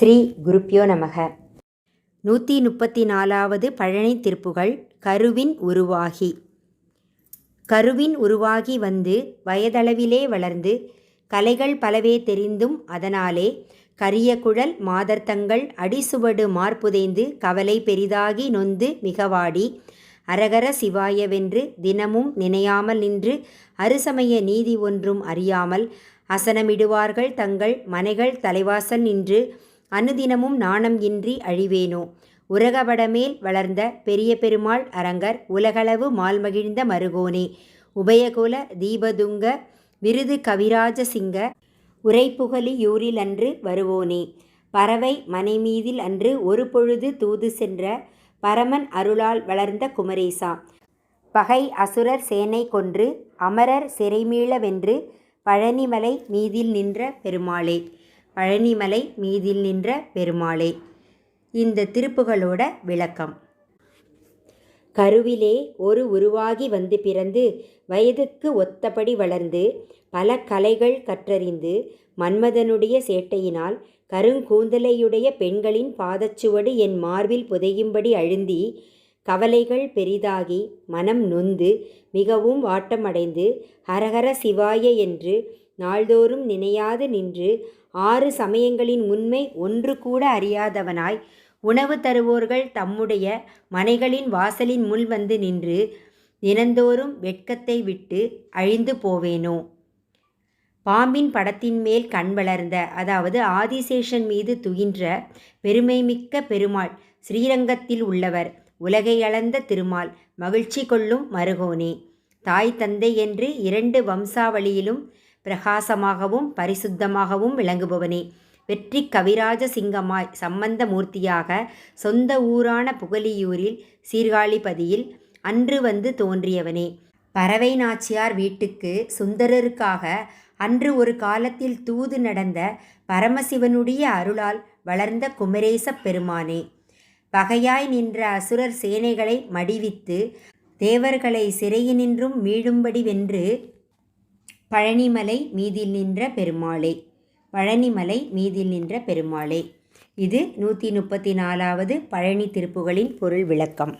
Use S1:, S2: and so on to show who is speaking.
S1: ஸ்ரீ குருப்பியோ நமக. நூற்றி முப்பத்தி நாலாவது பழனி திருப்புகள் கருவின் உருவாகி. கருவின் உருவாகி வந்து வயதளவிலே வளர்ந்து கலைகள் பலவே தெரிந்தும் அதனாலே கரிய குழல் மாதர்த்தங்கள் அடிசுவடு மார்புதைந்து கவலை பெரிதாகி நொந்து மிகவாடி அரகர சிவாயவென்று தினமும் நினையாமல் நின்று அருசமய நீதி ஒன்றும் அறியாமல் அசனமிடுவார்கள் தங்கள் மனைகள் தலைவாசல் நின்று அனுதினமும் நாணம் இன்றி அழிவேனோ? உரகவடமேல் வளர்ந்த பெரிய பெருமாள் அரங்கர் உலகளவு மால்மகிழ்ந்த மருகோனே. உபயகுல தீபதுங்க விருது கவிராஜ சிங்க உரைப்புகலி யூரில் அன்று வருவோனே. பறவை மனைமீதில் அன்று ஒரு பொழுது தூது சென்ற பரமன் அருளால் வளர்ந்த குமரேசா. பகை அசுரர் சேனை கொன்று அமரர் சிறைமீளவென்று பழனிமலை மீதில் நின்ற பெருமாளே. பழனிமலை மீதில் நின்ற பெருமாளே. இந்த திருப்புகளோட விளக்கம். கருவிலே ஒரு உருவாகி வந்து பிறந்து வயதுக்கு ஒத்தபடி வளர்ந்து பல கலைகள் கற்றறிந்து மன்மதனுடைய சேட்டையினால் கருங்கூந்தலையுடைய பெண்களின் பாதச்சுவடு என் மார்பில் புதையும்படி அழுந்தி கவலைகள் பெரிதாகி மனம் நொந்து மிகவும் வாட்டமடைந்து ஹரஹர சிவாய என்று நாள்தோறும் நினையாது நின்று ஆறு சமயங்களின் உண்மை ஒன்று கூட அறியாதவனாய் உணவு தருவோர்கள் தம்முடைய மனைகளின் வாசலின் முள் வந்து நின்று தினந்தோறும் வெட்கத்தை விட்டு அழிந்து போவேனோ? பாம்பின் படத்தின் மேல் கண் வளர்ந்த அதாவது ஆதிசேஷன் மீது துயின்ற பெருமைமிக்க பெருமாள் ஸ்ரீரங்கத்தில் உள்ளவர் உலகை அளந்த திருமால் மகிழ்ச்சி கொள்ளும் மருகோனே. தாய் தந்தை என்று இரண்டு வம்சாவளியிலும் பிரகாசமாகவும் பரிசுத்தமாகவும் விளங்குபவனே. வெற்றி கவிராஜ சிங்கமாய் சம்பந்த மூர்த்தியாக சொந்த ஊரான புகலியூரில் சீர்காழிபதியில் அன்று வந்து தோன்றியவனே. பறவை நாச்சியார் வீட்டுக்கு சுந்தரருக்காக அன்று ஒரு காலத்தில் தூது நடந்த பரமசிவனுடைய அருளால் வளர்ந்த குமரேச பெருமானே. பகையாய் நின்ற அசுரர் சேனைகளை மடிவித்து தேவர்களை சிறையினின்றும் மீளும்படி வென்று பழனிமலை மீதில் நின்ற பெருமாளே. பழனிமலை மீதில் நின்ற பெருமாளே. இது நூற்றி முப்பத்தி நாலாவது பழனி திருப்புகளின் பொருள் விளக்கம்.